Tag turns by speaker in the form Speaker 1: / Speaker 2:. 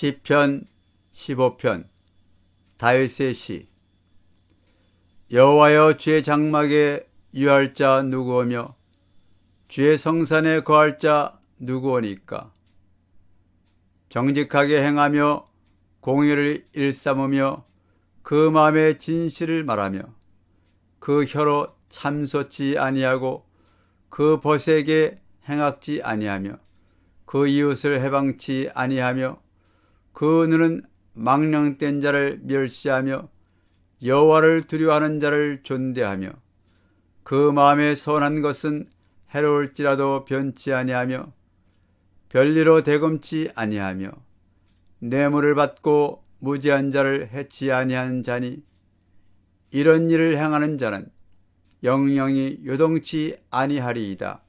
Speaker 1: 시편 15편. 다윗의 시. 여호와여 주의 장막에 유할 자 누구오며 주의 성산에 거할 자 누구오니까? 정직하게 행하며 공의를 일삼으며 그 마음에 진실을 말하며 그 혀로 참소치 아니하고 그 벗에게 행악지 아니하며 그 이웃을 해방치 아니하며 그 눈은 망령된 자를 멸시하며 여호와를 두려워하는 자를 존대하며 그 마음에 선한 것은 해로울지라도 변치 아니하며 별리로 대검치 아니하며 뇌물을 받고 무지한 자를 해치 아니한 자니 이런 일을 행하는 자는 영영이 요동치 아니하리이다.